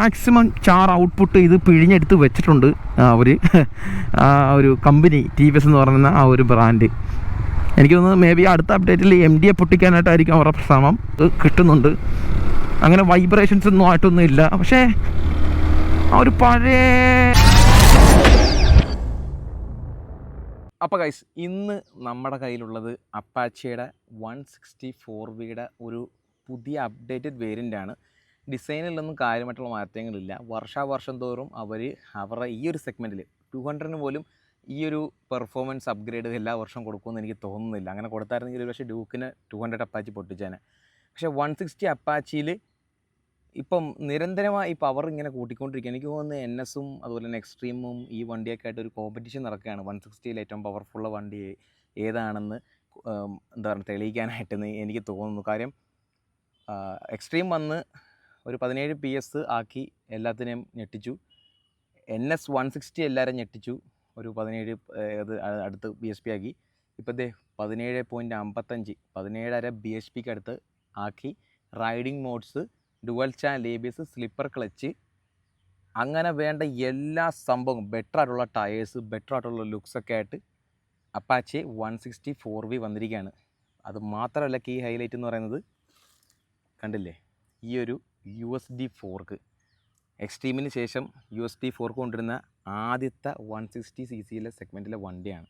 Maximum ചാർ output ഇത് പിഴിഞ്ഞെടുത്ത് വെച്ചിട്ടുണ്ട് അവർ ആ ഒരു കമ്പനി ടി വി എസ് എന്ന് പറയുന്ന ആ ഒരു ബ്രാൻഡ് എനിക്ക് തോന്നുന്നു മേ ബി അടുത്ത അപ്ഡേറ്റിൽ എം എ പൊട്ടിക്കാനായിട്ടായിരിക്കും അവരുടെ ശ്രമം കിട്ടുന്നുണ്ട്. അങ്ങനെ വൈബ്രേഷൻസ് ഒന്നും ആയിട്ടൊന്നും ഇല്ല. പക്ഷേ ആ ഒരു പഴയ അപ്പോൾ ഗൈസ് ഇന്ന് നമ്മുടെ കയ്യിലുള്ളത് അപ്പാച്ചിയുടെ വൺ സിക്സ്റ്റി ഫോർ വിയുടെ ഒരു പുതിയ അപ്ഡേറ്റഡ് വേരിയന്റ് ആണ്. ഡിസൈനിലൊന്നും കാര്യമായിട്ടുള്ള മാറ്റങ്ങളില്ല. വർഷാവർഷം തോറും അവർ അവരുടെ ഈ ഒരു സെഗ്മെന്റിൽ ടു ഹൺഡ്രഡിന് പോലും ഈ ഒരു പെർഫോമൻസ് അപ്ഗ്രേഡ് എല്ലാ വർഷവും കൊടുക്കുമെന്ന് എനിക്ക് തോന്നുന്നില്ല. അങ്ങനെ കൊടുത്തായിരുന്നെങ്കിൽ ഒരു പക്ഷേ ഡ്യൂക്കിന് ടു ഹൺഡ്രഡ് അപ്പാച്ചി പൊട്ടിച്ചേനെ. പക്ഷേ വൺ സിക്സ്റ്റി അപ്പാച്ചിയിൽ ഇപ്പം നിരന്തരമായി പവർ ഇങ്ങനെ കൂട്ടിക്കൊണ്ടിരിക്കുക എനിക്ക് തോന്നുന്നു എൻ എസും അതുപോലെ തന്നെ എക്സ്ട്രീമും ഈ വണ്ടിയൊക്കെ ആയിട്ട് ഒരു കോമ്പറ്റീഷൻ നടക്കുകയാണ്. വൺ സിക്സ്റ്റിയിൽ ഏറ്റവും പവർഫുള്ള വണ്ടി ഏതാണെന്ന് എന്താ പറയുക തെളിയിക്കാനായിട്ടെന്ന് എനിക്ക് തോന്നുന്നു. കാര്യം എക്സ്ട്രീം വന്ന് ഒരു പതിനേഴ് പി എസ് ആക്കി എല്ലാത്തിനെയും ഞെട്ടിച്ചു. എൻ എസ് വൺ സിക്സ്റ്റി എല്ലാവരും ഞെട്ടിച്ചു. ഒരു പതിനേഴ് അത് ഇത് അടുത്ത് ബി എസ് പി ആക്കി. ഇപ്പോഴത്തെ പതിനേഴ് പോയിന്റ് അമ്പത്തഞ്ച് പതിനേഴര ബി എസ് പിക്ക് അടുത്ത് ആക്കി. Riding modes dual Chan A slipper clutch അങ്ങനെ വേണ്ട എല്ലാ സംഭവവും ബെറ്റർ ആയിട്ടുള്ള ടയേഴ്സ് ബെറ്റർ ആയിട്ടുള്ള ലുക്സ് ഒക്കെ ആയിട്ട് Apache one sixty four V വന്നിരിക്കുകയാണ്. അത് മാത്രമല്ല കീ ഹൈലൈറ്റ് എന്ന് പറയുന്നത് കണ്ടില്ലേ? ഈ ഒരു യു എസ് ഡി ഫോർക്ക് എക്സ്ട്രീമിന് ശേഷം യു എസ് ഡി ഫോർക്ക് കൊണ്ടുവരുന്ന ആദ്യത്തെ വൺ സിക്സ്റ്റി സി സിയിലെ സെഗ്മെന്റിലെ വണ്ടിയാണ്.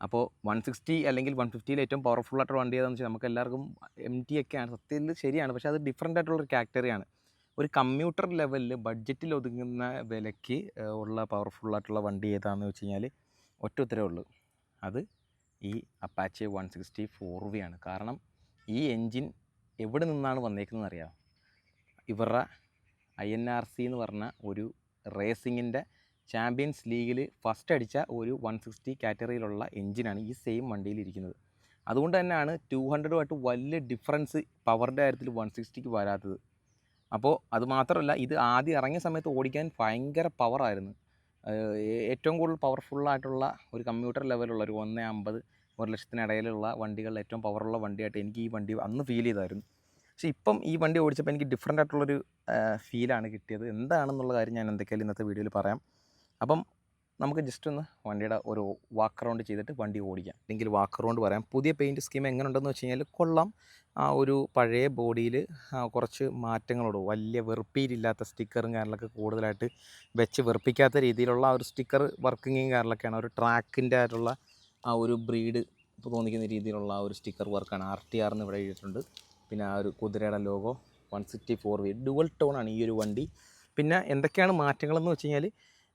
അപ്പോൾ വൺ സിക്സ്റ്റി അല്ലെങ്കിൽ വൺ ഫിഫ്റ്റിയിൽ ഏറ്റവും പവർഫുൾ ആയിട്ടുള്ള വണ്ടി ഏതാണെന്ന് വെച്ചാൽ നമുക്ക് എല്ലാവർക്കും എം ടി ഒക്കെയാണ് സത്യത്തിൽ ശരിയാണ്. പക്ഷേ അത് ഡിഫറെന്റ് ആയിട്ടുള്ളൊരു ക്യാരക്ടറിയാണ് ഒരു കമ്പ്യൂട്ടർ ലെവലിൽ ബഡ്ജറ്റിൽ ഒതുങ്ങുന്ന വിലയ്ക്ക് ഉള്ള പവർഫുൾ ആയിട്ടുള്ള വണ്ടി ഏതാണെന്ന് വെച്ച് കഴിഞ്ഞാൽ ഒറ്റ ഉത്തരവേ ഉള്ളൂ. അത് ഈ Apache one sixty four V ആണ്. കാരണം ഈ എൻജിൻ എവിടെ നിന്നാണ് വന്നേക്കുന്നതെന്ന് അറിയാം ഇവരുടെ ഐ എൻ ആർ സി എന്ന് പറഞ്ഞ ഒരു റേസിങ്ങിന്റെ ചാമ്പ്യൻസ് ലീഗിൽ ഫസ്റ്റ് അടിച്ച ഒരു വൺ സിക്സ്റ്റി കാറ്റഗറിയിലുള്ള എഞ്ചിനാണ് ഈ സെയിം വണ്ടിയിൽ ഇരിക്കുന്നത്. അതുകൊണ്ട് തന്നെയാണ് ടു ഹൺഡ്രഡുമായിട്ട് വലിയ ഡിഫറൻസ് പവറിന്റെ കാര്യത്തിൽ വൺ സിക്സ്റ്റിക്ക് വരാത്തത്. അപ്പോൾ അത് മാത്രമല്ല ഇത് ആദ്യം ഇറങ്ങിയ സമയത്ത് ഓടിക്കാൻ ഭയങ്കര പവറായിരുന്നു. ഏറ്റവും കൂടുതൽ പവർഫുള്ളായിട്ടുള്ള ഒരു കമ്പ്യൂട്ടർ ലെവലുള്ള ഒരു ഒന്ന് അമ്പത് ഒരു ലക്ഷത്തിനിടയിലുള്ള വണ്ടികളിൽ ഏറ്റവും പവറുള്ള വണ്ടിയായിട്ട് എനിക്ക് ഈ വണ്ടി അന്ന് ഫീൽ ചെയ്തായിരുന്നു. പക്ഷേ ഇപ്പം ഈ വണ്ടി ഓടിച്ചപ്പോൾ എനിക്ക് ഡിഫറെന്റ് ആയിട്ടുള്ളൊരു ഫീലാണ് കിട്ടിയത്. എന്താണെന്നുള്ള കാര്യം ഞാൻ എന്തൊക്കെയാലും ഇന്നത്തെ വീഡിയോയിൽ പറയാം. അപ്പം നമുക്ക് ജസ്റ്റ് ഒന്ന് വണ്ടിയുടെ ഒരു വാക്ക് റൗണ്ട് ചെയ്തിട്ട് വണ്ടി ഓടിക്കാം. അല്ലെങ്കിൽ വാക്ക് റൗണ്ട് പറയാം. പുതിയ പെയിന്റ് സ്കീം എങ്ങനെ ഉണ്ടെന്ന് വെച്ച് കഴിഞ്ഞാൽ കൊള്ളാം. ആ ഒരു പഴയ ബോഡിയിൽ കുറച്ച് മാറ്റങ്ങളോട് വലിയ വെറുപ്പീരില്ലാത്ത സ്റ്റിക്കറും കാര്യങ്ങളൊക്കെ കൂടുതലായിട്ട് വെച്ച് വെറുപ്പിക്കാത്ത രീതിയിലുള്ള ആ ഒരു സ്റ്റിക്കർ വർക്കിങ്ങും കാര്യങ്ങളൊക്കെയാണ്. ഒരു ട്രാക്കിന്റെ ആയിട്ടുള്ള ആ ഒരു ബ്രീഡ് തോന്നിക്കുന്ന രീതിയിലുള്ള ആ ഒരു സ്റ്റിക്കർ വർക്കാണ് ആർ ടി ആർ എന്ന് ഇവിടെ എഴുതിയിട്ടുണ്ട്. പിന്നെ ആ ഒരു കുതിരയുടെ logo one sixty four V dual ടോണാണ് ഈ ഒരു വണ്ടി. പിന്നെ എന്തൊക്കെയാണ് മാറ്റങ്ങളെന്ന് വെച്ച് കഴിഞ്ഞാൽ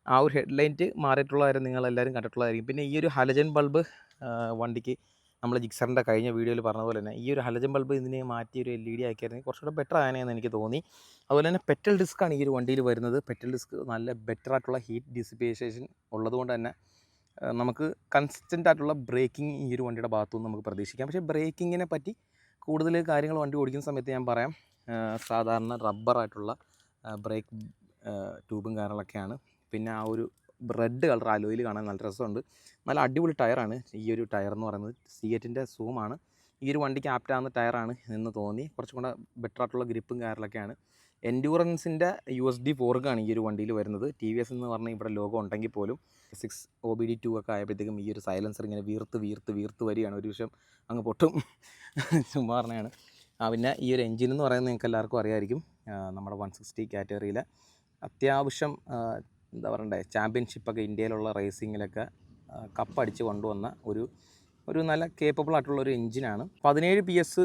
ആ ഒരു ഹെഡ്ലൈറ്റ് മാറിയിട്ടുള്ള കാര്യം നിങ്ങളെല്ലാവരും കണ്ടിട്ടുള്ളതായിരിക്കും. പിന്നെ ഈ ഒരു ഹലജൻ ബൾബ് വണ്ടിക്ക് നമ്മൾ ജിക്സറിന്റെ കഴിഞ്ഞ വീഡിയോയിൽ പറഞ്ഞ പോലെ തന്നെ ഈ ഒരു ഹലജൻ ബൾബ് ഇതിനെ മാറ്റി ഒരു എൽ ഇ ഡി ആക്കിയായിരുന്നെങ്കിൽ കുറച്ചുകൂടെ ബെറ്റർ ആയനെന്ന് എനിക്ക് തോന്നി. അതുപോലെ തന്നെ പെറ്റൽ ഡിസ്ക്കാണ് ഈ ഒരു വണ്ടിയിൽ വരുന്നത്. പെറ്റൽ ഡിസ്ക് നല്ല ബെറ്റർ ആയിട്ടുള്ള ഹീറ്റ് ഡിസിപ്പേഷൻ ഉള്ളതുകൊണ്ട് തന്നെ നമുക്ക് കൺസിസ്റ്റന്റ് ആയിട്ടുള്ള ബ്രേക്കിംഗ് ഈ ഒരു വണ്ടിയുടെ ഭാഗത്തുനിന്ന് നമുക്ക് പ്രതീക്ഷിക്കാം. പക്ഷേ ബ്രേക്കിങ്ങിനെ പറ്റി കൂടുതൽ കാര്യങ്ങൾ വണ്ടി ഓടിക്കുന്ന സമയത്ത് ഞാൻ പറയാം സാധാരണ റബ്ബറായിട്ടുള്ള ബ്രേക്ക് ട്യൂബും കാര്യങ്ങളൊക്കെയാണ്. പിന്നെ ആ ഒരു റെഡ് കളർ അലോയിൽ കാണാൻ നല്ല രസമുണ്ട്. നല്ല അടിപൊളി ടയറാണ് ഈ ഒരു ടയർ എന്ന് പറയുന്നത് സിയറ്റിന്റെ സൂമാണ് ഈ ഒരു വണ്ടിക്ക് ആപ്റ്റാകുന്ന ടയറാണ് എന്ന് തോന്നി. കുറച്ചും കൂടെ ബെറ്റർ ആയിട്ടുള്ള ഗ്രിപ്പും കാര്യങ്ങളൊക്കെയാണ്. എൻഡ്യൂറൻസിന്റെ യു എസ് ഡി ഫോർക്കാണ് ഈ ഒരു വണ്ടിയിൽ വരുന്നത്. ടി വി എസ് എന്ന് പറഞ്ഞാൽ ഇവിടെ ലോഗോ ഉണ്ടെങ്കിൽ പോലും six O B D two ഒക്കെ ആയപ്പോഴത്തേക്കും ഈ ഒരു സൈലൻസർ ഇങ്ങനെ വീർത്ത് വീർത്ത് വീർത്ത് വരികയാണ്. ഒരു വിഷം അങ്ങ് പൊട്ടും. ചുമ്മാ പറഞ്ഞാണ് ആ പിന്നെ ഈ ഒരു എഞ്ചിൻ എന്ന് പറയുന്നത് നിങ്ങൾക്ക് എല്ലാവർക്കും അറിയാമായിരിക്കും നമ്മുടെ വൺ സിക്സ്റ്റി കാറ്റഗറിയിൽ അത്യാവശ്യം എന്താ പറയണ്ടേ ചാമ്പ്യൻഷിപ്പൊക്കെ ഇന്ത്യയിലുള്ള റേസിങ്ങിലൊക്കെ കപ്പടിച്ച് കൊണ്ടുവന്ന ഒരു ഒരു നല്ല കേപ്പബിൾ ആയിട്ടുള്ള ഒരു എഞ്ചിനാണ് പതിനേഴ് പി എസ്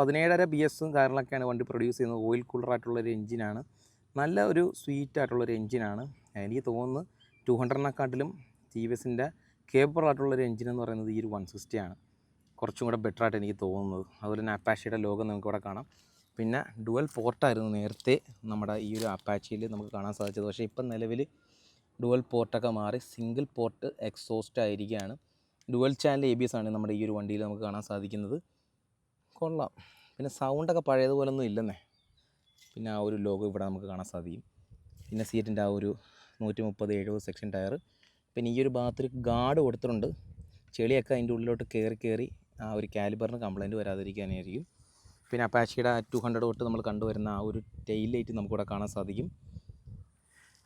പതിനേഴര ബി എസും കാര്യങ്ങളൊക്കെയാണ് വണ്ടി പ്രൊഡ്യൂസ് ചെയ്യുന്നത്. ഓയിൽ കൂളറായിട്ടുള്ള ഒരു എഞ്ചിനാണ് നല്ല ഒരു സ്വീറ്റ് ആയിട്ടുള്ളൊരു എഞ്ചിനാണ് എനിക്ക് തോന്നുന്നു ടു ഹൺഡ്രഡിനെക്കാട്ടിലും ടി വി എസിന്റെ കേപ്പബിൾ ആയിട്ടുള്ളൊരു എഞ്ചിൻ എന്ന് പറയുന്നത് ഈ ഒരു വൺ സിക്സ്റ്റിയാണ് കുറച്ചും കൂടെ ബെറ്റർ ആയിട്ട് എനിക്ക് തോന്നുന്നത്. അതുപോലെ തന്നെ അപ്പാച്ചിയുടെ ലോകം നമുക്ക് ഇവിടെ കാണാം. പിന്നെ ഡുവൽ പോർട്ടായിരുന്നു നേരത്തെ നമ്മുടെ ഈ ഒരു അപ്പാച്ചിയിൽ നമുക്ക് കാണാൻ സാധിച്ചത്. പക്ഷേ ഇപ്പം നിലവിൽ ഡുവൽ പോർട്ടൊക്കെ മാറി സിംഗിൾ പോർട്ട് എക്സോസ്റ്റ് ആയിരിക്കുകയാണ്. Dual channel A B S ആണ് നമ്മുടെ ഈ ഒരു വണ്ടിയിൽ നമുക്ക് കാണാൻ സാധിക്കുന്നത്. കൊള്ളാം. പിന്നെ സൗണ്ടൊക്കെ പഴയതുപോലെ ഒന്നും ഇല്ലെന്നേ. പിന്നെ ആ ഒരു ലോഗോ ഇവിടെ നമുക്ക് കാണാൻ സാധിക്കും. പിന്നെ സീറ്റിന്റെ ആ ഒരു നൂറ്റി മുപ്പത് എഴുപത് സെക്ഷൻ ടയർ പിന്നെ ഈ ഒരു ഭാഗത്തൊരു ഗാർഡ് കൊടുത്തിട്ടുണ്ട്. ചെളിയൊക്കെ അതിന്റെ ഉള്ളിലോട്ട് കയറി കയറി ആ ഒരു കാലിബറിന് കംപ്ലൈന്റ് വരാതിരിക്കാനായിരിക്കും. പിന്നെ അപ്പാച്ചിയുടെ ടു ഹൺഡ്രഡ് തൊട്ട് നമ്മൾ കണ്ടുവരുന്ന ആ ഒരു ടെയിൽ ലൈറ്റ് നമുക്കിവിടെ കാണാൻ സാധിക്കും.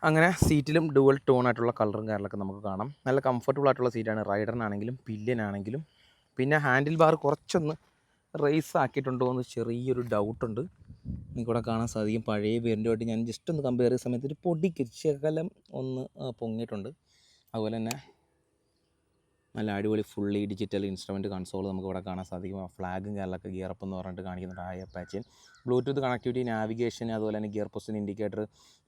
അങ്ങനെ സീറ്റിലും ഡുവൽ ടോൺ ആയിട്ടുള്ള കളറും കാര്യങ്ങളൊക്കെ നമുക്ക് കാണാം. നല്ല കംഫർട്ടബിൾ ആയിട്ടുള്ള സീറ്റാണ് റൈഡറിനാണെങ്കിലും പില്ലിനാണെങ്കിലും പിന്നെ ഹാൻഡിൽ ബാർ കുറച്ചൊന്ന് റേസ് ആക്കിയിട്ടുണ്ടോ എന്ന് ചെറിയൊരു ഡൗട്ടുണ്ട് നിങ്ങൾക്കിവിടെ കാണാൻ സാധിക്കും. പഴയ പേരിന്റെയായിട്ട് ഞാൻ ജസ്റ്റ് ഒന്ന് കമ്പയർ ചെയ്യുന്ന സമയത്ത് ഒരു പൊടിക്ക് ശകലം ഒന്ന് പൊങ്ങിയിട്ടുണ്ട്. അതുപോലെ തന്നെ നല്ല അടിപൊളി ഫുള്ളി ഡിജിറ്റൽ ഇൻസ്ട്രുമെന്റ് കൺസോൾ നമുക്ക് ഇവിടെ കാണാൻ സാധിക്കും. ആ ഫ്ലാഗും ഗിയർ അപ്പ് എന്ന് പറഞ്ഞിട്ട് കാണിക്കുന്നുണ്ട് ആയ പാച്ചിൻ ബ്ലൂടൂത്ത് കണക്ടിവിറ്റി നാവിഗേഷൻ അതുപോലെ തന്നെ gear position indicator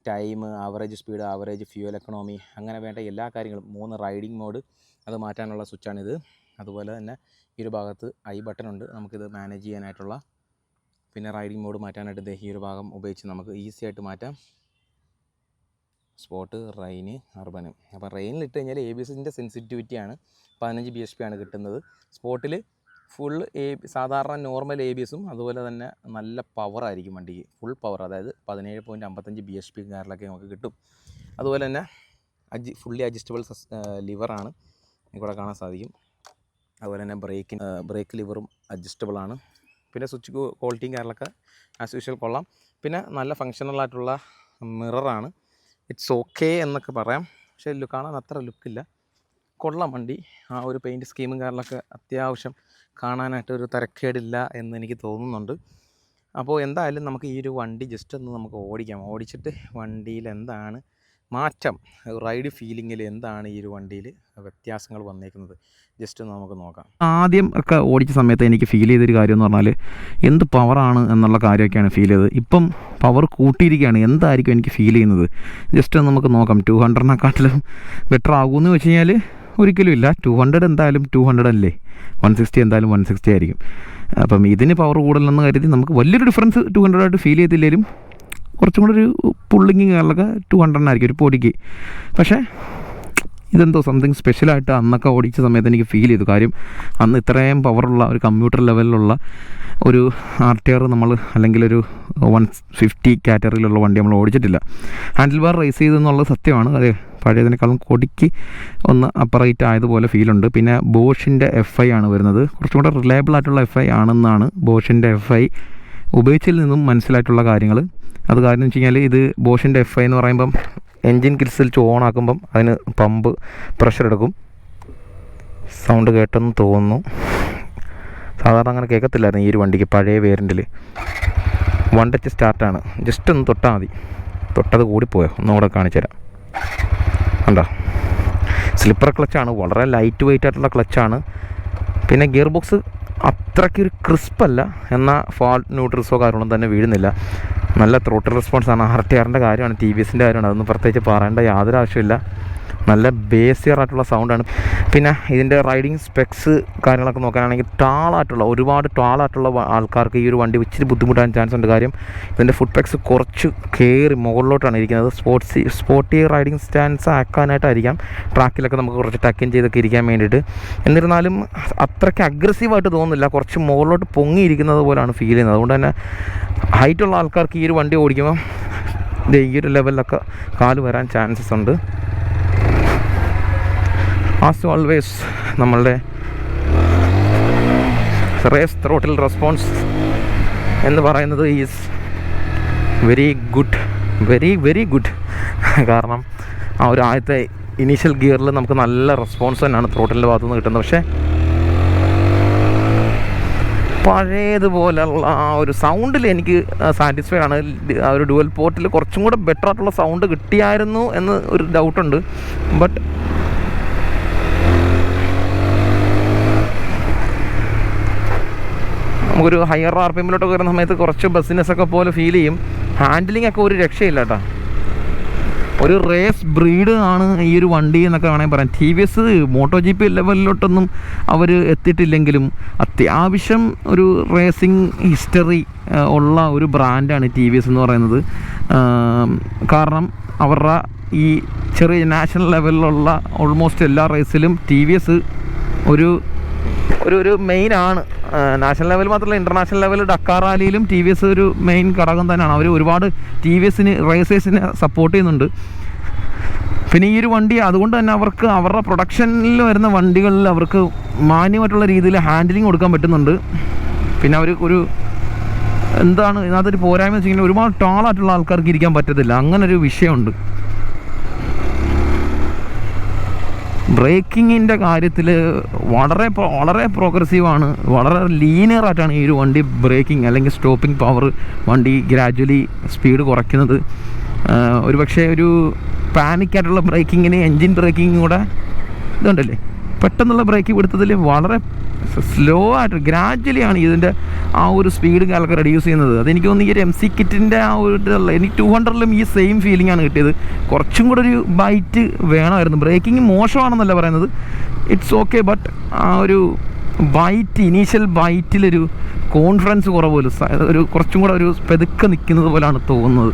time average speed average fuel economy അങ്ങനെ വേണ്ട എല്ലാ കാര്യങ്ങളും മൂന്ന് റൈഡിംഗ് മോഡ് അത് മാറ്റാനുള്ള സ്വിച്ചാണിത് അതുപോലെ തന്നെ ഈ ഒരു ഭാഗത്ത് ഐ ബട്ടൺ ഉണ്ട്. നമുക്കിത് മാനേജ് ചെയ്യാനായിട്ടുള്ള പിന്നെ റൈഡിംഗ് മോഡ് മാറ്റാനായിട്ട് ഈ ഒരു ഭാഗം ഉപയോഗിച്ച് നമുക്ക് ഈസി ആയിട്ട് മാറ്റാം. സ്പോട്ട് റെയിന് അർബന് അപ്പോൾ റെയിനിൽ ഇട്ട് കഴിഞ്ഞാൽ എ ബി എസിന്റെ സെൻസിറ്റിവിറ്റിയാണ് പതിനഞ്ച് ബി എച്ച് പി ആണ് കിട്ടുന്നത്. സ്പോട്ടിൽ ഫുൾ എ സാധാരണ നോർമൽ എ ബി എസും അതുപോലെ തന്നെ നല്ല പവർ ആയിരിക്കും വണ്ടിക്ക്. ഫുൾ പവർ അതായത് പതിനേഴ് പോയിന്റ് അമ്പത്തഞ്ച് ബി എച്ച് പി കാറിലൊക്കെ നമുക്ക് കിട്ടും. അതുപോലെ തന്നെ അഡ്ജി ഫുള്ളി അഡ്ജസ്റ്റബിൾ ലിവറാണ് ഇവിടെ കാണാൻ സാധിക്കും. അതുപോലെ തന്നെ ബ്രേക്കിന് ബ്രേക്ക് ലിവറും അഡ്ജസ്റ്റബിൾ ആണ്. പിന്നെ സ്വിച്ച് ക്വാളിറ്റിയും കാര്യങ്ങളൊക്കെ ആസ് യൂഷ്വൽ കൊള്ളാം. പിന്നെ നല്ല ഫങ്ഷണൽ ആയിട്ടുള്ള മിററാണ് ഇറ്റ്സ് ഓക്കേ എന്നൊക്കെ പറയാം. പക്ഷേ കാണാൻ അത്ര ലുക്കില്ല കൊള്ളാം വണ്ടി. ആ ഒരു പെയിന്റ് സ്കീമും കാര്യങ്ങളൊക്കെ അത്യാവശ്യം കാണാനായിട്ട് ഒരു തരക്കേടില്ല എന്ന് എനിക്ക് തോന്നുന്നുണ്ട്. അപ്പോൾ എന്തായാലും നമുക്ക് ഈ ഒരു വണ്ടി ജസ്റ്റ് ഒന്ന് നമുക്ക് ഓടിക്കാം. ഓടിച്ചിട്ട് വണ്ടിയിൽ എന്താണ് മാറ്റം റൈഡ് ഫീലിങ്ങിൽ എന്താണ് ഈ ഒരു വണ്ടിയിൽ വ്യത്യാസങ്ങൾ വന്നേക്കുന്നത്? ജസ്റ്റ് ഒന്ന് നമുക്ക് നോക്കാം. ആദ്യം ഒക്കെ ഓടിച്ച സമയത്ത് എനിക്ക് ഫീൽ ചെയ്തൊരു കാര്യം എന്ന് പറഞ്ഞാൽ എന്ത് പവറാണ് എന്നുള്ള കാര്യമൊക്കെയാണ് ഫീൽ ചെയ്തത്. ഇപ്പം പവർ കൂട്ടിയിരിക്കുകയാണ്. എന്തായിരിക്കും എനിക്ക് ഫീൽ ചെയ്യുന്നത്? ജസ്റ്റ് ഒന്ന് നമുക്ക് നോക്കാം. ടു ഹൺഡ്രഡിനെക്കാട്ടിലും ബെറ്റർ ആകുമെന്ന് വെച്ച് കഴിഞ്ഞാൽ ഒരിക്കലും ഇല്ല. ടു ഹൺഡ്രഡ് എന്തായാലും ടു ഹൺഡ്രഡ് അല്ലേ? വൺ സിക്സ്റ്റി എന്തായാലും വൺ സിക്സ്റ്റി ആയിരിക്കും. അപ്പം ഇതിന് പവർ കൂടുതലെന്ന് കരുതി നമുക്ക് വലിയൊരു ഡിഫറൻസ് ടു ഹൺഡ്രഡായിട്ട് ഫീൽ ചെയ്തില്ലെങ്കിലും കുറച്ചും കൂടെ ഒരു പുള്ളിങ് കാര്യങ്ങളൊക്കെ ടു ഹൺഡ്രഡിനായിരിക്കും ഒരു പൊടിക്ക്. പക്ഷേ ഇതെന്തോ സംതിങ് സ്പെഷ്യലായിട്ട് അന്നൊക്കെ ഓടിച്ച സമയത്ത് എനിക്ക് ഫീൽ ചെയ്തു. കാര്യം അന്ന് ഇത്രയും പവറുള്ള ഒരു കമ്പ്യൂട്ടർ ലെവലിലുള്ള ഒരു ആർ ടി ആർ നമ്മൾ അല്ലെങ്കിൽ ഒരു വൺ ഫിഫ്റ്റി കാറ്റഗറിയിലുള്ള വണ്ടി നമ്മൾ ഓടിച്ചിട്ടില്ല. ഹാൻഡിൽ ബാർ റേസ് ചെയ്തെന്നുള്ളത് സത്യമാണ്. അതെ പഴയതിനേക്കാളും കൊടിക്ക് ഒന്ന് അപ്പറേറ്റ് ആയതുപോലെ ഫീലുണ്ട് പിന്നെ ബോഷിന്റെ എഫ് ഐ ആണ് വരുന്നത്. കുറച്ചും കൂടെ റിലയബിൾ ആയിട്ടുള്ള എഫ് ഐ ആണെന്നാണ് ബോഷിന്റെ എഫ് ഐ ഉപയോഗിച്ചതിൽ നിന്നും മനസ്സിലായിട്ടുള്ള കാര്യങ്ങൾ അത് കാരണം വെച്ച് കഴിഞ്ഞാൽ ഇത് ബോഷിന്റെ എഫ് ഐ എന്ന് പറയുമ്പം എൻജിൻ കിൽസിൽ ഓൺ ആക്കുമ്പം അതിന് പമ്പ് പ്രഷർ എടുക്കും. സൗണ്ട് കേട്ടെന്ന് തോന്നുന്നു. സാധാരണ അങ്ങനെ കേൾക്കത്തില്ലായിരുന്നു ഈ ഒരു വണ്ടിക്ക് പഴയ വേരിയന്റിൽ വൺ ടച്ച് സ്റ്റാർട്ടാണ്. ജസ്റ്റ് ഒന്ന് തൊട്ടാൽ മതി. തൊട്ടത് കൂടിപ്പോയോ? ഒന്നുകൂടെ കാണിച്ചു തരാം. കണ്ടോ? സ്ലിപ്പർ ക്ലച്ചാണ് വളരെ ലൈറ്റ് വെയിറ്റ് ആയിട്ടുള്ള ക്ലച്ചാണ്. പിന്നെ ഗിയർ ബോക്സ് അത്രയ്ക്കൊരു ക്രിസ്പല്ല. എന്നാൽ ഫാൾട്ട് ന്യൂട്രൽസോ കാര്യങ്ങളൊന്നും തന്നെ വീഴുന്നില്ല. നല്ല ത്രോട്ടിൽ റെസ്പോൺസ് ആണ്. ആർ ടി ആറിന്റെ കാര്യമാണ് ടി വി എസിന്റെ കാര്യമാണ്. അതൊന്നും പ്രത്യേകിച്ച് പറയേണ്ട യാതൊരു ആവശ്യമില്ല നല്ല ബേസിയർ ആയിട്ടുള്ള സൗണ്ടാണ് പിന്നെ ഇതിന്റെ റൈഡിങ് സ്പെക്സ് കാര്യങ്ങളൊക്കെ നോക്കാനാണെങ്കിൽ ടാളായിട്ടുള്ള ഒരുപാട് ടാളായിട്ടുള്ള ആൾക്കാർക്ക് ഈ ഒരു വണ്ടി ഇച്ചിരി ബുദ്ധിമുട്ടാൻ ചാൻസ് ഉണ്ട്. കാര്യം ഇതിന്റെ ഫുഡ് പെക്സ് കുറച്ച് കയറി മുകളിലോട്ടാണ് ഇരിക്കുന്നത്. സ്പോർട്സ് സ്പോർട്ടി റൈഡിങ് സ്റ്റാൻസ് ആക്കാനായിട്ടായിരിക്കാം. ട്രാക്കിലൊക്കെ നമുക്ക് കുറച്ച് ടക്കിൻ ചെയ്തൊക്കെ ഇരിക്കാൻ വേണ്ടിയിട്ട്. എന്നിരുന്നാലും അത്രയ്ക്ക് അഗ്രസീവായിട്ട് തോന്നുന്നില്ല. കുറച്ച് മുകളിലോട്ട് പൊങ്ങിയിരിക്കുന്നത് പോലെയാണ് ഫീൽ ചെയ്യുന്നത്. അതുകൊണ്ട് തന്നെ ഹൈറ്റുള്ള ആൾക്കാർക്ക് ഈ ഒരു വണ്ടി ഓടിക്കുമ്പോൾ ഈ ഒരു ലെവലിലൊക്കെ കാൽ വരാൻ ചാൻസസ് ഉണ്ട്. ആസ് ഓൾവേസ് നമ്മളുടെ റേസ് ത്രോട്ടിൽ റെസ്പോൺസ് എന്ന് പറയുന്നത് is very good very very good കാരണം ആ ഒരു ആദ്യത്തെ ഇനീഷ്യൽ ഗിയറിൽ നമുക്ക് നല്ല റെസ്പോൺസ് തന്നെയാണ് ത്രോട്ടിലിന്റെ ഭാഗത്തുനിന്ന് കിട്ടുന്നത്. പക്ഷേ പഴയതുപോലെയുള്ള ആ ഒരു സൗണ്ടിൽ എനിക്ക് സാറ്റിസ്ഫൈഡ് ആണ്. ആ ഒരു ഡുവൽ പോർട്ടിൽ കുറച്ചും കൂടെ ബെറ്റർ ആയിട്ടുള്ള സൗണ്ട് കിട്ടിയായിരുന്നു എന്ന് ഒരു ഡൗട്ടുണ്ട് ബട്ട് നമുക്കൊരു ഹയർ ആർ പി എമ്മിലോട്ട് കയറുന്ന സമയത്ത് കുറച്ച് ബസ്സിനെസ്സൊക്കെ പോലെ ഫീൽ ചെയ്യും. ഹാൻഡിലിംഗ് ഒക്കെ ഒരു രക്ഷയില്ല കേട്ടോ ഒരു റേസ് ബ്രീഡ് ആണ് ഈ ഒരു വണ്ടി എന്നൊക്കെ വേണമെങ്കിൽ പറയാം. T V S moto G P ലെവലിലോട്ടൊന്നും അവർ എത്തിയിട്ടില്ലെങ്കിലും അത്യാവശ്യം ഒരു റേസിംഗ് ഹിസ്റ്ററി ഉള്ള ഒരു ബ്രാൻഡാണ് ടി വി എസ് എന്ന് പറയുന്നത്. കാരണം അവരുടെ ഈ ചെറിയ നാഷണൽ ലെവലിലുള്ള ഓൾമോസ്റ്റ് എല്ലാ റേസിലും ടി വി എസ് ഒരു ഒരു ഒരു മെയിൻ ആണ്. നാഷണൽ ലെവൽ മാത്രമല്ല ഇന്റർനാഷണൽ ലെവൽ ഡക്കാർ റാലിയിലും ടി വി എസ് ഒരു മെയിൻ ഘടകം തന്നെയാണ്. അവർ ഒരുപാട് ടി വി എസിന് റേസേഴ്സിനെ സപ്പോർട്ട് ചെയ്യുന്നുണ്ട്. പിന്നെ ഈ ഒരു വണ്ടി അതുകൊണ്ട് തന്നെ അവർക്ക് അവരുടെ പ്രൊഡക്ഷനിൽ വരുന്ന വണ്ടികളിൽ അവർക്ക് മാന്യമായിട്ടുള്ള രീതിയിൽ ഹാൻഡിലിംഗ് കൊടുക്കാൻ പറ്റുന്നുണ്ട്. പിന്നെ അവർ ഒരു എന്താണ് ഇതിനകത്തൊരു പോരായ്മ വെച്ച് കഴിഞ്ഞാൽ ഒരുപാട് ടാളായിട്ടുള്ള ആൾക്കാർക്ക് ഇരിക്കാൻ പറ്റത്തില്ല. അങ്ങനൊരു വിഷയമുണ്ട്. ബ്രേക്കിങ്ങിന്റെ കാര്യത്തിൽ വളരെ വളരെ പ്രോഗ്രസീവാണ് വളരെ ലീനിയറായിട്ടാണ് ഈ ഒരു വണ്ടി ബ്രേക്കിംഗ് അല്ലെങ്കിൽ സ്റ്റോപ്പിംഗ് പവർ വണ്ടി ഗ്രാജ്വലി സ്പീഡ് കുറയ്ക്കുന്നത്. ഒരു പക്ഷേ ഒരു പാനിക്കായിട്ടുള്ള ബ്രേക്കിങ്ങിന് എൻജിൻ ബ്രേക്കിംഗ് കൂടെ ഇതുണ്ടല്ലേ? പെട്ടെന്നുള്ള ബ്രേക്ക് പിടുത്തത്തിൽ വളരെ സ്ലോ ആയിട്ട് ഗ്രാജ്വലി ആണ് ഇതിന്റെ ആ ഒരു സ്പീഡ് കാലൊക്കെ റെഡ്യൂസ് ചെയ്യുന്നത്. അതെനിക്ക് തോന്നുന്നു ഈ ഒരു എം സി കിറ്റിന്റെ ആ ഒരു ഇതുള്ള എനിക്ക് ടു ഹൺഡ്രഡിലും ഈ സെയിം ഫീലിംഗ് ആണ് കിട്ടിയത്. കുറച്ചും കൂടെ ഒരു ബൈറ്റ് വേണമായിരുന്നു. ബ്രേക്കിംഗ് മോശമാണെന്നല്ല പറയുന്നത്. ഇറ്റ്സ് ഓക്കെ ബട്ട് ആ ഒരു ബൈറ്റ് ഇനീഷ്യൽ ബൈറ്റിലൊരു കോൺഫിഡൻസ് കുറവ് ഒരു കുറച്ചും കൂടെ ഒരു പെതുക്കെ നിൽക്കുന്നത് പോലെയാണ് തോന്നുന്നത്.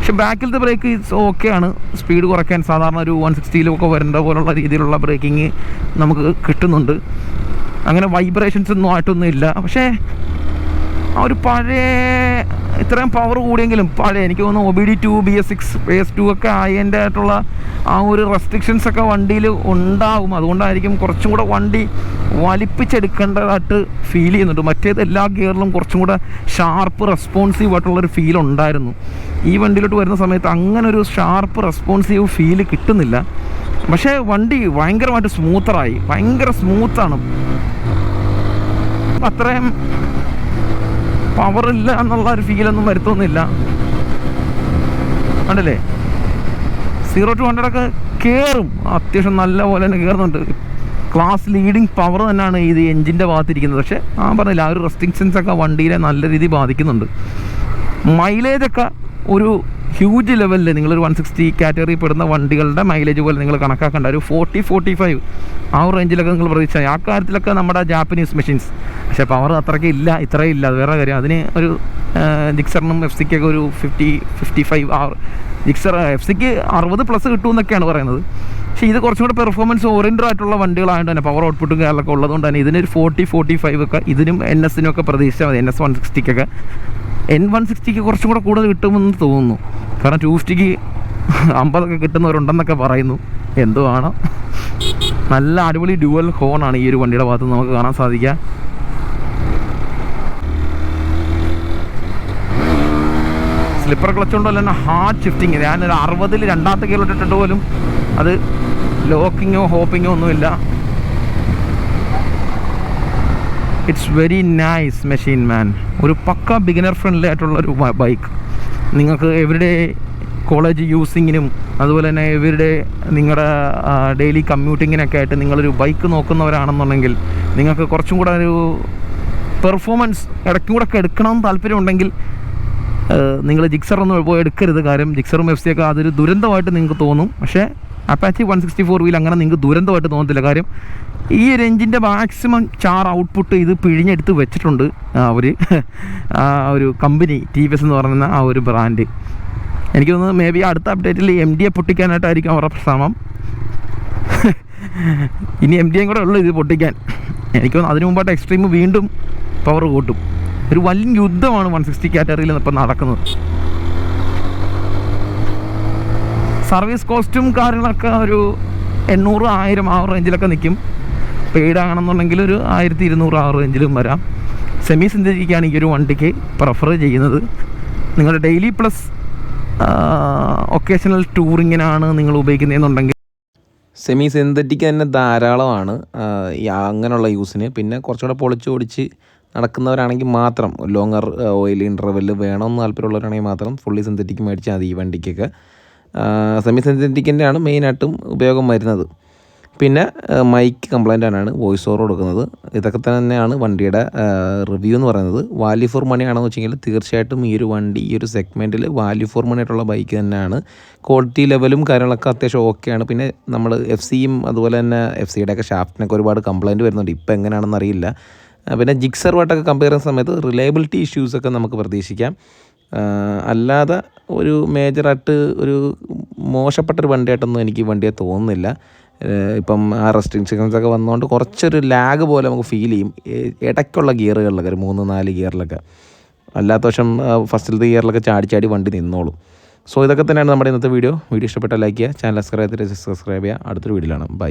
പക്ഷെ ബാക്കിലത്തെ ബ്രേക്ക് ഓക്കെ ആണ് സ്പീഡ് കുറയ്ക്കാൻ സാധാരണ ഒരു വൺ സിക്സ്റ്റിയിലൊക്കെ വരേണ്ട പോലുള്ള രീതിയിലുള്ള ബ്രേക്കിങ് നമുക്ക് കിട്ടുന്നുണ്ട്. അങ്ങനെ വൈബ്രേഷൻസ് ഒന്നും ആയിട്ടൊന്നും ഇല്ല. പക്ഷേ ഒരു പഴയ ഇത്രയും പവർ കൂടിയെങ്കിലും പഴയ എനിക്ക് തോന്നുന്നു O B D two B S six B S two ഒക്കെ ആയതിന്റെ ആയിട്ടുള്ള ആ ഒരു റെസ്ട്രിക്ഷൻസ് ഒക്കെ വണ്ടിയിൽ ഉണ്ടാകും. അതുകൊണ്ടായിരിക്കും കുറച്ചും കൂടെ വണ്ടി വലിപ്പിച്ചെടുക്കേണ്ടതായിട്ട് ഫീൽ ചെയ്യുന്നുണ്ട്. മറ്റേത് എല്ലാ ഗിയറിലും കുറച്ചും കൂടെ ഷാർപ്പ് റെസ്പോൺസീവ് ആയിട്ടുള്ളൊരു ഫീൽ ഉണ്ടായിരുന്നു. ഈ വണ്ടിയിലോട്ട് വരുന്ന സമയത്ത് അങ്ങനെ ഒരു ഷാർപ്പ് റെസ്പോൺസീവ് ഫീൽ കിട്ടുന്നില്ല. പക്ഷേ വണ്ടി ഭയങ്കരമായിട്ട് സ്മൂത്തറായി ഭയങ്കര സ്മൂത്താണ് അത്രയും പവറില്ല എന്നുള്ള ഒരു ഫീലൊന്നും വരുത്തൊന്നുമില്ല. കണ്ടല്ലേ? സീറോ ടു ഹൺഡ്രഡ് ഒക്കെ കയറും അത്യാവശ്യം നല്ല പോലെ തന്നെ കയറുന്നുണ്ട് ക്ലാസ് ലീഡിങ് പവർ തന്നെയാണ് ഇത് എഞ്ചിന്റെ ഭാഗത്തിരിക്കുന്നത്. പക്ഷേ ആ പറഞ്ഞില്ല ആ ഒരു റെസ്ട്രിക്ഷൻസ് ഒക്കെ വണ്ടിയിലെ നല്ല രീതിയിൽ ബാധിക്കുന്നുണ്ട്. മൈലേജൊക്കെ ഒരു ഹ്യൂജ് ലെവലിൽ നിങ്ങളൊരു വൺ സിക്സ്റ്റി കാറ്റഗറി പെടുന്ന വണ്ടികളുടെ മൈലേജ് പോലെ നിങ്ങൾ കണക്കാക്കേണ്ട. ഒരു ഫോർട്ടി ഫോർട്ടി ഫൈവ് ആ റേഞ്ചിലൊക്കെ നിങ്ങൾ പ്രതീക്ഷിച്ചാൽ ആ കാര്യത്തിലൊക്കെ നമ്മുടെ ജാപ്പനീസ് മെഷീൻസ് പക്ഷേ പവർ അത്രയ്ക്ക് ഇല്ല ഇത്രയും ഇല്ല. അത് വേറെ കാര്യം. അതിന് ഒരു ജിക്സറിനും എഫ് സിക്കൊക്കെ ഒരു ഫിഫ്റ്റി ഫിഫ്റ്റി ഫൈവ് ആ ജിക്സർ എഫ് സിക്ക് അറുപത് പ്ലസ് കിട്ടുമെന്നൊക്കെയാണ് പറയുന്നത്. പക്ഷേ ഇത് കുറച്ചും കൂടെ പെർഫോമൻസ് ഓറിയന്റഡ് ആയിട്ടുള്ള വണ്ടികളായതുകൊണ്ട് തന്നെ പവർ ഔട്ട്പുട്ടും കാര്യങ്ങളൊക്കെ ഉള്ളതുകൊണ്ട് തന്നെ ഇതിനൊരു ഫോർട്ടി ഫോർട്ടി ഫൈവ് ഒക്കെ ഇതിനും എൻ എസിനും ഒക്കെ പ്രതീക്ഷിച്ചാൽ മതി. എൻ എസ് വൺ സിക്സ്റ്റിക്കൊക്കെ എൻ വൺ സിക്സ്റ്റിക്ക് കുറച്ചും കൂടെ കൂടുതൽ കിട്ടുമെന്ന് തോന്നുന്നു. കാരണം ടു ഫിഫ്റ്റിക്ക് അമ്പതൊക്കെ കിട്ടുന്നവരുണ്ടെന്നൊക്കെ പറയുന്നു. എന്തോ ആണ്. നല്ല അടിപൊളി ഡ്യുവൽ ഹോണാണ് ഈ ഒരു വണ്ടിയുടെ ഭാഗത്ത് നമുക്ക് കാണാൻ സാധിക്കുക. സ്ലിപ്പർ ക്ലച്ച് കൊണ്ടല്ല തന്നെ ഹാർഡ് ഷിഫ്റ്റിങ് ഞാനൊരു അറുപതിൽ രണ്ടാമത്തെ ഗിയറിൽ ഇട്ടിട്ട് പോലും. അത് ലോക്കിങ്ങോ ഹോപ്പിങ്ങോ ഒന്നുമില്ല. It's very nice machine man ഒരു പക്ക ബിഗിനർ ഫ്രണ്ട്ലി ആയിട്ടുള്ള ഒരു ബൈക്ക് നിങ്ങൾക്ക് എവരിഡേ കോളേജ് യൂസിങ്ങിനും അതുപോലെ തന്നെ ഇവരുടെ നിങ്ങളുടെ ഡെയിലി കമ്മ്യൂട്ടിങ്ങിനൊക്കെ ആയിട്ട് നിങ്ങളൊരു ബൈക്ക് നോക്കുന്നവരാണെന്നുണ്ടെങ്കിൽ നിങ്ങൾക്ക് കുറച്ചും കൂടെ ഒരു പെർഫോമൻസ് ഇടയ്ക്കും കൂടെ ഒക്കെ എടുക്കണമെന്ന് താല്പര്യമുണ്ടെങ്കിൽ നിങ്ങൾ ജിക്സർ ഒന്നും പോയി എടുക്കരുത്. കാര്യം ജിക്സറും എഫ് ഒക്കെ അതൊരു ദുരന്തമായിട്ട് നിങ്ങൾക്ക് തോന്നും. പക്ഷേ Apache one sixty four wheel അങ്ങനെ നിങ്ങൾക്ക് ദുരന്തമായിട്ട് തോന്നത്തില്ല. കാര്യം ഈ ഒരു എഞ്ചിന്റെ മാക്സിമം ചാർ ഔട്ട്പുട്ട് ഇത് പിഴിഞ്ഞെടുത്ത് വെച്ചിട്ടുണ്ട് അവർ ആ ഒരു കമ്പനി ടി വി എസ് എന്ന് പറയുന്ന ആ ഒരു ബ്രാൻഡ് എനിക്ക് തോന്നുന്നു മേ ബി അടുത്ത അപ്ഡേറ്റിൽ എം ഡിയെ പൊട്ടിക്കാനായിട്ടായിരിക്കും അവരുടെ ശ്രമം ഇനി എം ഡിയും കൂടെ ഉള്ളു ഇത് പൊട്ടിക്കാൻ. എനിക്ക് തോന്നുന്നു അതിനു മുമ്പായിട്ട് എക്സ്ട്രീം വീണ്ടും പവർ കൂട്ടും. ഒരു വലിയ യുദ്ധമാണ് വൺ സിക്സ്റ്റി കാറ്റഗറിയിൽ ഇപ്പം നടക്കുന്നത്. സർവീസ് കോസ്റ്റും കാര്യങ്ങളൊക്കെ ഒരു എണ്ണൂറ് ആയിരം ആ റേഞ്ചിലൊക്കെ നിൽക്കും പെയ്ഡ് ആണെന്നുണ്ടെങ്കിൽ ഒരു ആയിരത്തി ഇരുന്നൂറ് ആ റേഞ്ചിലും വരാം. സെമി സിന്തറ്റിക്കാണ് ഈ ഒരു വണ്ടിക്ക് പ്രിഫർ ചെയ്യുന്നത്. നിങ്ങളുടെ ഡെയിലി പ്ലസ് ഒക്കേഷണൽ ടൂറിങ്ങിനാണ് നിങ്ങൾ ഉപയോഗിക്കുന്നതെന്നുണ്ടെങ്കിൽ. സെമി സിന്തറ്റിക് തന്നെ ധാരാളമാണ്. അങ്ങനെയുള്ള യൂസിന് പിന്നെ കുറച്ചുകൂടെ പൊളിച്ച് ഓടിച്ച് നടക്കുന്നവരാണെങ്കിൽ മാത്രം ലോങ്ങർ ഓയിൽ ഇന്റർവെൽ വേണമെന്ന് താല്പര്യമുള്ളവരാണെങ്കിൽ മാത്രം ഫുള്ളി സിന്തറ്റിക് മേടിച്ചാൽ മതി ഈ വണ്ടിക്കൊക്കെ. സെമി ആണ് മെയിനായിട്ടും ഉപയോഗം വരുന്നത്. പിന്നെ മൈക്ക് കംപ്ലൈന്റ് വോയിസ് ഓവർ കൊടുക്കുന്നത്. ഇതൊക്കെ തന്നെയാണ് വണ്ടിയുടെ റിവ്യൂ എന്ന് പറയുന്നത്. വാല്യൂ ഫോർ മണി ആണെന്ന് വെച്ചെങ്കിൽ തീർച്ചയായിട്ടും ഈ ഒരു വണ്ടി ഈ ഒരു സെഗ്മെന്റിൽ വാല്യൂ ഫോർ മണി ആയിട്ടുള്ള ബൈക്ക് തന്നെയാണ്. ക്വാളിറ്റി ലെവലും കാര്യങ്ങളൊക്കെ അത്യാവശ്യം ഓക്കെയാണ്. പിന്നെ നമ്മൾ എഫ് സിയും അതുപോലെ തന്നെ എഫ് സിയുടെ ഒക്കെ ഷാഫ്റ്റിനൊക്കെ ഒരുപാട് കംപ്ലൈന്റ് വരുന്നുണ്ട്. ഇപ്പോൾ എങ്ങനെയാണെന്ന് അറിയില്ല. പിന്നെ പിന്നെ ജിക്സറുമായിട്ടൊക്കെ കമ്പയർ ചെയ്യുന്ന സമയത്ത് റിലയബിലിറ്റി ഇഷ്യൂസൊക്കെ നമുക്ക് പ്രതീക്ഷിക്കാം. അല്ലാതെ ഒരു മേജറായിട്ട് ഒരു മോശപ്പെട്ടൊരു വണ്ടിയായിട്ടൊന്നും എനിക്ക് വണ്ടിയെ തോന്നുന്നില്ല. ഇപ്പം ആ റെസ്ട്രിക്ഷൻസൊക്കെ വന്നുകൊണ്ട് കുറച്ചൊരു ലാഗ് പോലെ നമുക്ക് ഫീൽ ചെയ്യും. ഇടയ്ക്കുള്ള ഗിയറുകളിലൊക്കെ ഒരു മൂന്ന് നാല് ഗിയറിലൊക്കെ. അല്ലാത്ത വശം ഫസ്റ്റിലത്തെ ഗിയറിലൊക്കെ ചാടി ചാടി വണ്ടി നിന്നോളും. സോ ഇതൊക്കെ തന്നെയാണ് നമ്മുടെ ഇന്നത്തെ വീഡിയോ. വീഡിയോ ഇഷ്ടപ്പെട്ടാൽ ലൈക്ക് ചെയ്യുക ചാനൽ സബ്സ്ക്രൈബ് ചെയ്ത് സബ്സ്ക്രൈബ് ചെയ്യുക. അടുത്തൊരു വീഡിയോയിലാണ് ബൈ.